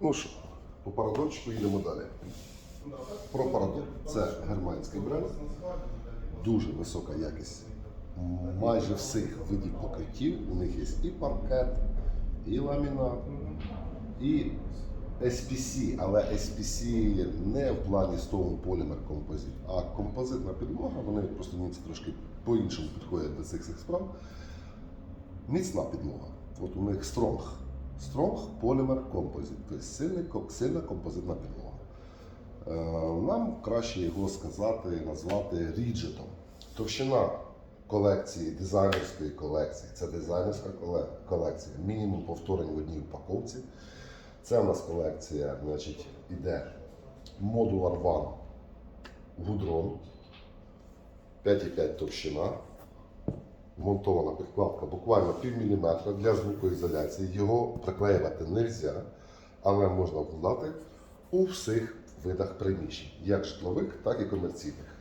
Ну що, по парадончику їдемо далі. Про парадон. Це германський бренд. Дуже висока якість майже всіх видів покриттів. У них є і паркет, і ламінат, і SPC, але SPC не в плані стову полімер композит, а композитна підлога. Вони просто німці трошки по-іншому підходять до цих справ. Міцна підлога. От у них Strong. Strong Polymer Composite, тобто сильний, ко- сильна композитна підлога. Е, Нам краще його сказати, назвати ріджетом. Товщина колекції, дизайнерської колекції, це дизайнерська колекція, мінімум повторень в одній упаковці. Це у нас колекція, значить, іде Modular One Гудрон, 5,5 товщина, монтована підкладка буквально пів міліметра для звукоізоляції. Його приклеювати не можна, але можна вкладати у всіх видах приміщень, як житлових, так і комерційних.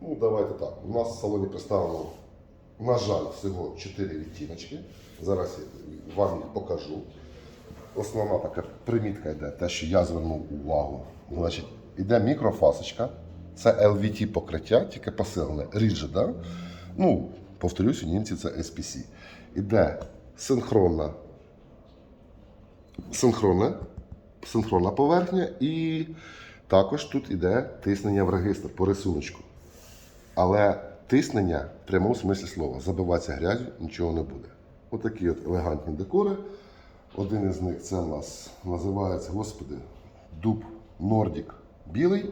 Ну, давайте так. У нас в салоні представлено, на жаль, всього 4 відтіночки. Зараз я вам їх покажу. Основна така примітка йде, те, що я звернув увагу. Значить, іде мікрофасочка. Це LVT покриття, тільки посилене. Ріджа, да? Ну, повторюсь, у німці це SPC. Іде синхронна, синхронна, синхронна поверхня, і також тут іде тиснення в регистр по рисунку. Але тиснення в прямому смислі слова. Забиватися грязю нічого не буде. Отакі от елегантні декори. Один із них це у нас називається, господи, дуб Нордік білий.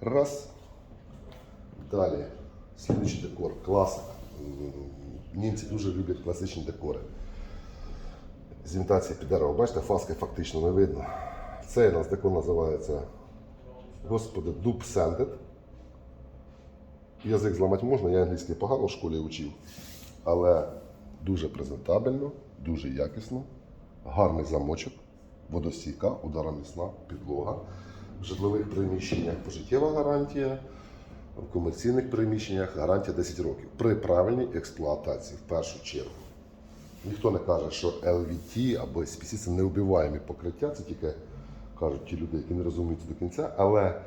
Раз. Далі. Слідуючий декор. Класика. Німці дуже люблять класичні декори. З імітації під дерево. Бачите, фаски фактично не видно. Цей у нас декор називається Господи, дуб Сендед. Язик зламати можна, я англійський погано в школі вчив, але дуже презентабельно, дуже якісно, гарний замочок, водостійка, ударомісна підлога. В житлових приміщеннях пожиттєва гарантія, в комерційних приміщеннях гарантія 10 років при правильній експлуатації в першу чергу. Ніхто не каже, що LVT або SPC це неубиваємі покриття, це тільки кажуть ті люди, які не розуміються до кінця. Але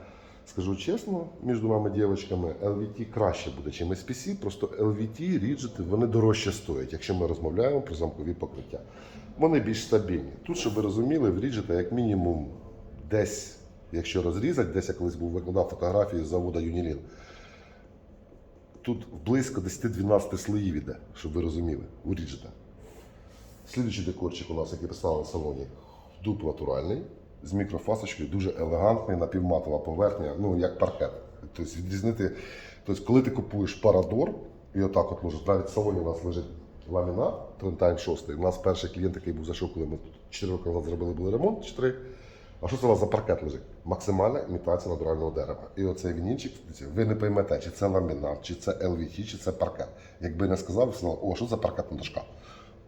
скажу чесно, між нами дівчатками, LVT краще буде, ніж SPC, просто LVT, ріджети, вони дорожче стоять, якщо ми розмовляємо про замкові покриття. Вони більш стабільні. Тут, щоб ви розуміли, в ріджета як мінімум десь, якщо розрізати, десь я колись був викладав фотографії з заводу Юнілін. Тут близько 10-12 слоїв іде, щоб ви розуміли, у ріджета. Слідуючий декорчик у нас, який представлений в салоні, дуб натуральний, з мікрофасочкою, дуже елегантний, напівматова поверхня, ну як паркет. Тобто відрізнити, тобто, коли ти купуєш парадор, і отак от може, навіть в салоні у нас лежить ламінат Трентайм 6. У нас перший клієнт, який був зайшов, коли ми тут 4 роки назад зробили були ремонт, чи 3. А що це у вас за паркет лежить? Максимальна імітація натурального дерева. І оцей вінінчик, ви не поймете, чи це ламінат, чи це LVT, чи це паркет. Якби не сказав, ви о, що за паркетна дошка?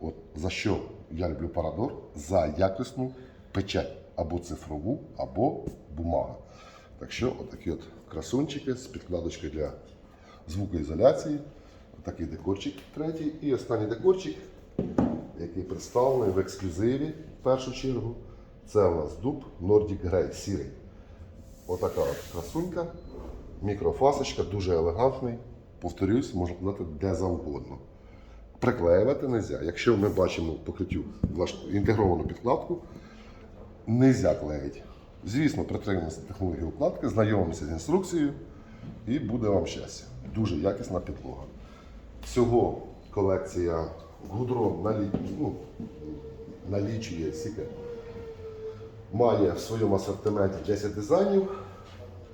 От за що я люблю Парадор? За якісну печать або цифрову, або бумага. Так що, отакі от красунчики з підкладочкою для звукоізоляції. Такий декорчик третій. І останній декорчик, який представлений в ексклюзиві в першу чергу. Це у нас дуб Nordic Grey сірий. Отака от красунька, мікрофасочка, дуже елегантний. Повторюсь, можна подати де завгодно. Приклеювати не можна. Якщо ми бачимо покриттю інтегровану підкладку, не можна клеїти. Звісно, притримуємося технології укладки, знайомимося з інструкцією і буде вам щастя. Дуже якісна підлога. Всього колекція Гудрон налі... ну, налічує скільки? Має в своєму асортименті 10 дизайнів.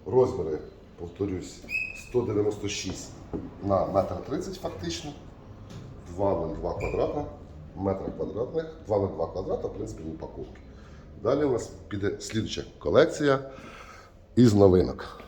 Розміри, повторюсь, 196 на 1,30 м фактично. 2 на 2 квадрата, метра квадратних, 2 на 2 квадрата, в принципі, упаковки. Далі у нас піде слідча колекція із новинок.